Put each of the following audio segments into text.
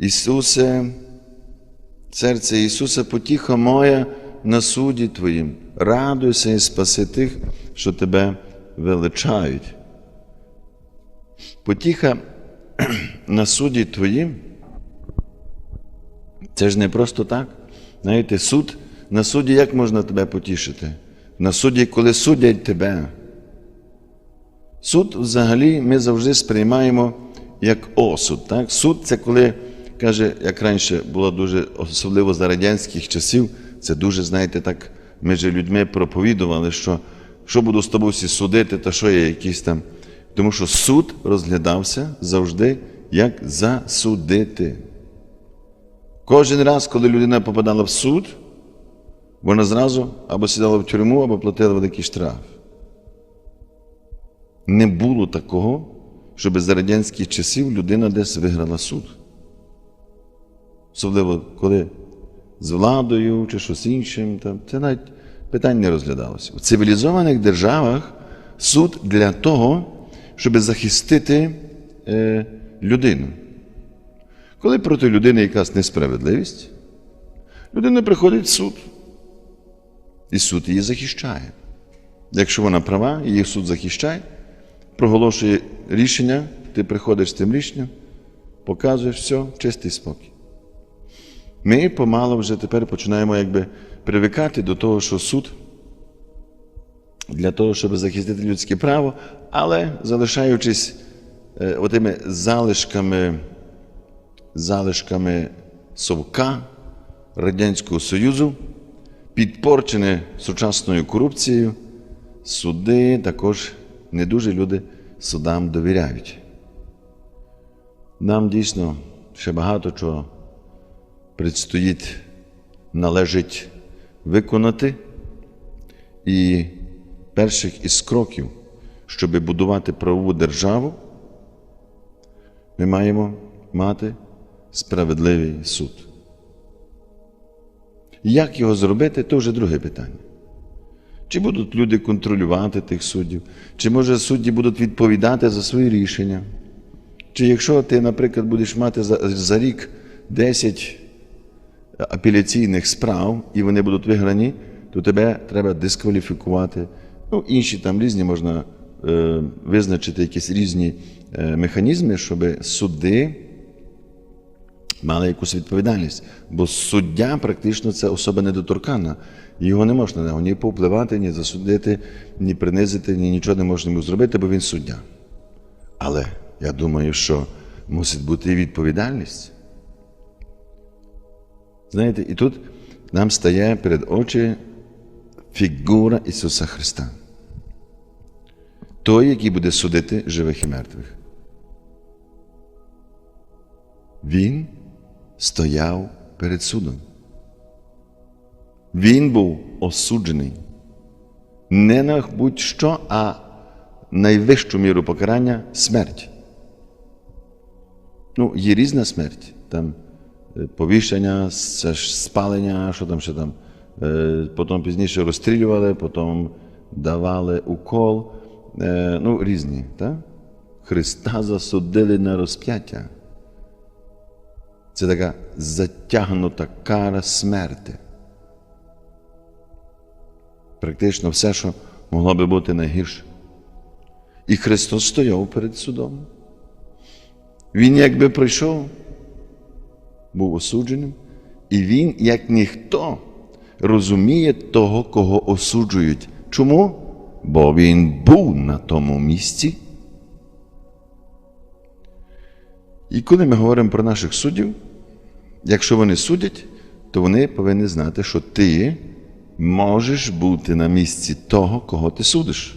Ісусе, серце Ісуса, потіха моя на суді Твоїм. Радуйся і спаси тих, що Тебе величають. Потіха на суді Твоїм. Це ж не просто так. Знаєте, суд, на суді як можна тебе потішити? На суді, коли судять тебе. Суд взагалі ми завжди сприймаємо як осуд. Так? Суд це коли, каже, як раніше було дуже, особливо за радянських часів, це дуже, знаєте, так між людьми проповідували, що що буду з тобою всі судити, та що є якісь там. Тому що суд розглядався завжди як засудити. Кожен раз, коли людина попадала в суд, вона зразу або сідала в тюрму, або платила великий штраф. Не було такого, щоб за радянських часів людина десь виграла суд. Особливо, коли з владою чи щось іншим, там, це навіть питань не розглядалося. У цивілізованих державах суд для того, щоб захистити е, людину. Коли проти людини якась несправедливість, людина приходить в суд, і суд її захищає. Якщо вона права, її суд захищає, проголошує рішення, ти приходиш з тим рішенням, показуєш все, чистий спокій. Ми помало вже тепер починаємо якби привикати до того, що суд для того, щоб захистити людське право, але залишаючись е, отими залишками, залишками совка Радянського Союзу, підпорчене сучасною корупцією, суди також не дуже люди судам довіряють. Нам дійсно ще багато чого предстоїть належить виконати. І перших із кроків, щоб будувати правову державу, ми маємо мати справедливий суд. Як його зробити, то вже друге питання. Чи будуть люди контролювати тих суддів, чи може судді будуть відповідати за свої рішення? Чи якщо ти, наприклад, будеш мати за, за рік 10 апеляційних справ, і вони будуть виграні, то тебе треба дискваліфікувати. Ну, інші там різні можна е, визначити якісь різні е, механізми, щоб суди мали якусь відповідальність. Бо суддя практично це особа недоторкана. Його не можна на ні повпливати, ні засудити, ні принизити, ні нічого не можна йому зробити, бо він суддя. Але я думаю, що мусить бути і відповідальність. Знаєте, і тут нам стає перед очі фігура Ісуса Христа. Той, який буде судити живих і мертвих. Він стояв перед судом. Він був осуджений не на будь-що, а найвищу міру покарання смерть. Ну, є різна смерть. Там повішення, це ж спалення, що там ще там. Е, Потім пізніше розстрілювали, потім давали укол. Е, Ну, різні. Так? Христа засудили на розп'яття. Це така затягнута кара смерти. Практично все, що могло би бути найгірше. І Христос стояв перед судом. Він якби пройшов, був осудженим, і він, як ніхто, розуміє того, кого осуджують. Чому? Бо він був на тому місці. І коли ми говоримо про наших суддів, якщо вони судять, то вони повинні знати, що ти можеш бути на місці того, кого ти судиш.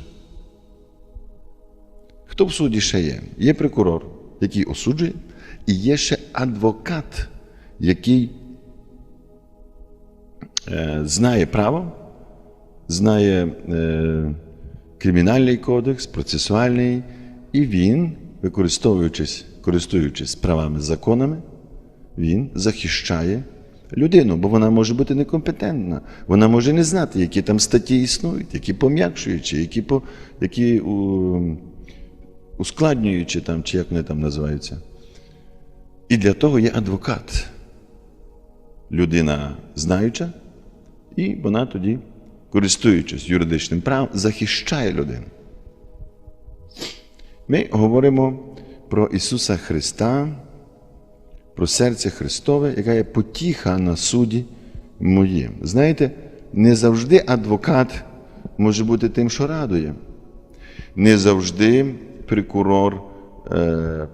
Хто в суді ще є? Є прокурор, який осуджує, і є ще адвокат, який е, знає право, знає е, кримінальний кодекс, процесуальний, і він, використовуючись, користуючись правами законами, він захищає людину, бо вона може бути некомпетентна. Вона може не знати, які там статті існують, які пом'якшуючі, які по, які у, ускладнюючі, там, чи як вони там називаються. І для того є адвокат. Людина знаюча, і вона тоді, користуючись юридичним правом, захищає людину. Ми говоримо про Ісуса Христа, про серце Христове, яка є потіха на суді моїм. Знаєте, не завжди адвокат може бути тим, що радує. Не завжди прокурор е,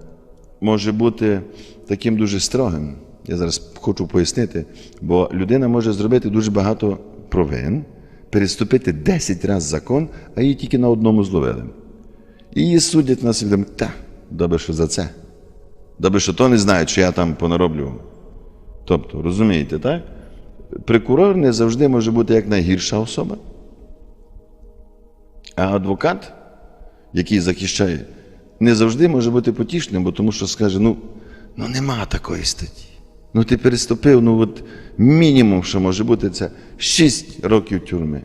може бути таким дуже строгим. Я зараз хочу пояснити, бо людина може зробити дуже багато провин, переступити 10 разів закон, а її тільки на одному зловили. І її судять на свідом, та, добре, що за це. Добре, що то не знають, що я там понароблю. Тобто, розумієте, так? Прокурор не завжди може бути як найгірша особа. А адвокат, який захищає, не завжди може бути потішним, бо тому що скаже: ну, ну нема такої статті. Ну ти переступив, ну от мінімум, що може бути, це 6 років тюрми.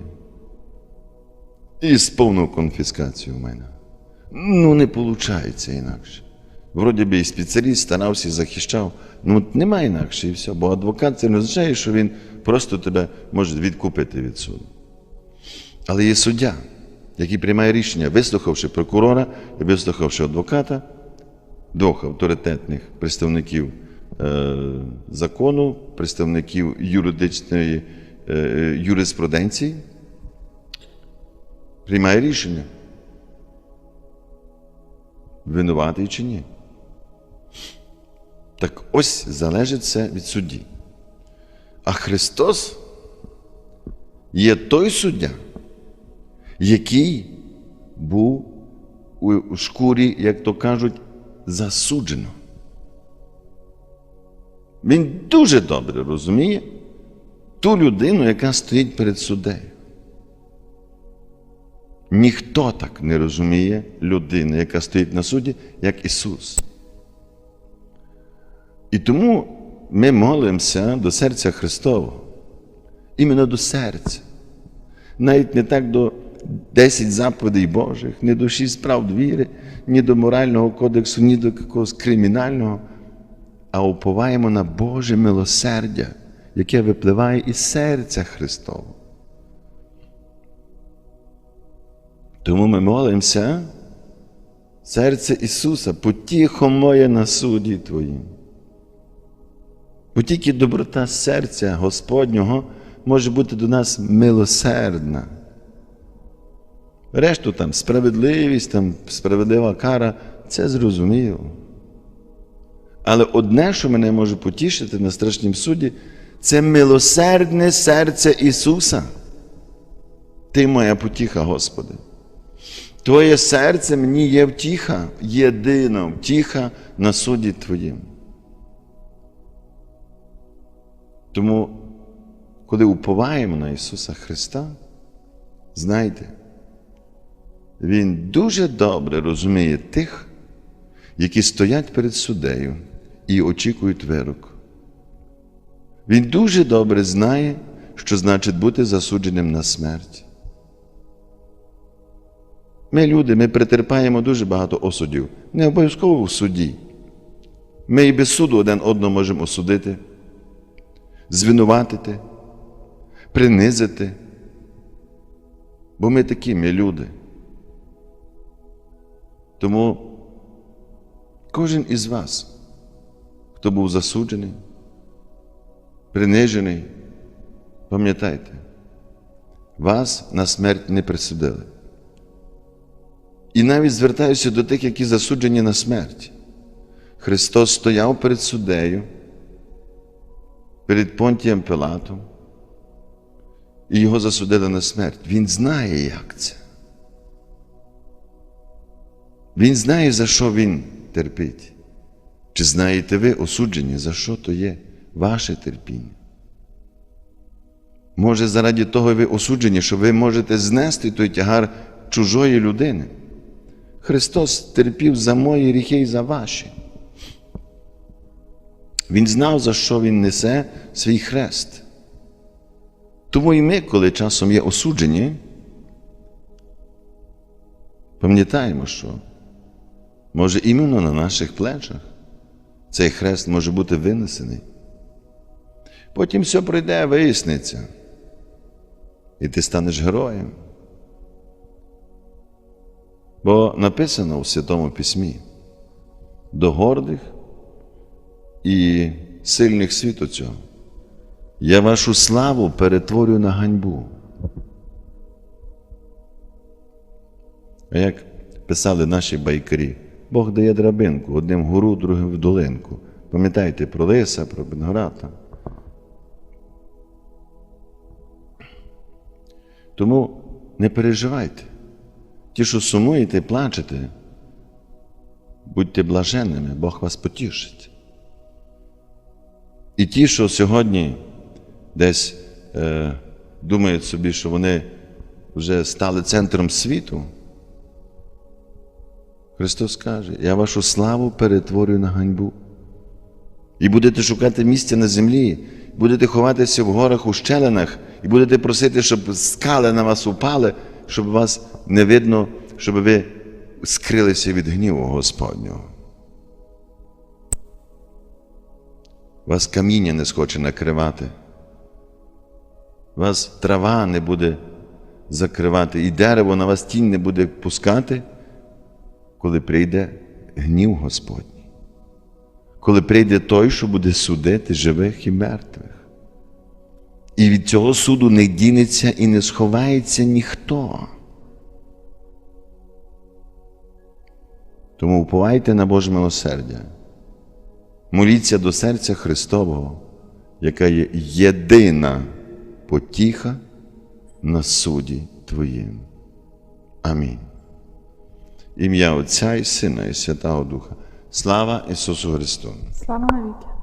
І з повною конфіскацією в мене. Ну, не виходить інакше. Вроді би і спеціаліст старався і захищав. Ну, от немає інакше і все. Бо адвокат це не означає, що він просто тебе може відкупити від суду. Але є суддя, який приймає рішення, вислухавши прокурора і вислухавши адвоката, двох авторитетних представників закону, представників юридичної е, е, юриспруденції, приймає рішення. Винуватий чи ні? Так ось залежить це від судді. А Христос є той суддя, який був у шкурі, як то кажуть, засуджено. Він дуже добре розуміє ту людину, яка стоїть перед суддею. Ніхто так не розуміє людину, яка стоїть на суді, як Ісус. І тому ми молимося до серця Христового, іменно до серця. Навіть не так до 10 заповідей Божих, не до 6 прав віри, ні до морального кодексу, ні до якогось кримінального, а уповаємо на Боже милосердя, яке випливає із серця Христового. Тому ми молимося, серце Ісуса, потіхо моє на суді Твоїм. Бо тільки доброта серця Господнього може бути до нас милосердна. Решту там справедливість, там справедлива кара це зрозуміло. Але одне, що мене може потішити на страшнім суді, це милосердне серце Ісуса. Ти моя потіха, Господи. Твоє серце мені є втіха, єдина втіха на суді Твоїм. Тому, коли уповаємо на Ісуса Христа, знайте, Він дуже добре розуміє тих, які стоять перед суддею і очікують вирок. Він дуже добре знає, що значить бути засудженим на смерть. Ми, люди, ми претерпаємо дуже багато осудів, не обов'язково в суді. Ми і без суду один одного можемо осудити, звинуватити, принизити. Бо ми такі, ми люди. Тому кожен із вас, хто був засуджений, принижений, пам'ятайте, вас на смерть не присудили. І навіть звертаюся до тих, які засуджені на смерть. Христос стояв перед суддею, перед Понтієм Пилатом, і його засудили на смерть. Він знає, як це. Він знає, за що він терпить. Чи знаєте ви осуджені, за що то є ваше терпіння? Може, заради того ви осуджені, що ви можете знести той тягар чужої людини. Христос терпів за мої гріхи і за ваші. Він знав, за що Він несе свій хрест. Тому і ми, коли часом є осуджені, пам'ятаємо, що може іменно на наших плечах цей хрест може бути винесений. Потім все пройде, виясниться. І ти станеш героєм. Бо написано у Святому Письмі до гордих і сильних світу цього. Я вашу славу перетворю на ганьбу. А як писали наші байкарі, Бог дає драбинку одним вгору, другим в долинку. Пам'ятаєте про Лиса, про Бенгората. Тому не переживайте. Ті, що сумуєте, плачете, будьте блаженними, Бог вас потішить. І ті, що сьогодні десь е, думають собі, що вони вже стали центром світу, Христос каже, я вашу славу перетворюю на ганьбу. І будете шукати місця на землі, будете ховатися в горах у щелинах, і будете просити, щоб скали на вас упали, щоб вас не видно, щоб ви скрилися від гніву Господнього. Вас каміння не схоче накривати, вас трава не буде закривати, і дерево на вас тінь не буде пускати, коли прийде гнів Господній, коли прийде той, що буде судити живих і мертвих. І від цього суду не дінеться і не сховається ніхто. Тому уповайте на Боже милосердя. Моліться до серця Христового, яка є єдина потіха на суді Твоїм. Амінь. Ім'я Отця і Сина, і Святого Духа. Слава Ісусу Христу! Слава навіки.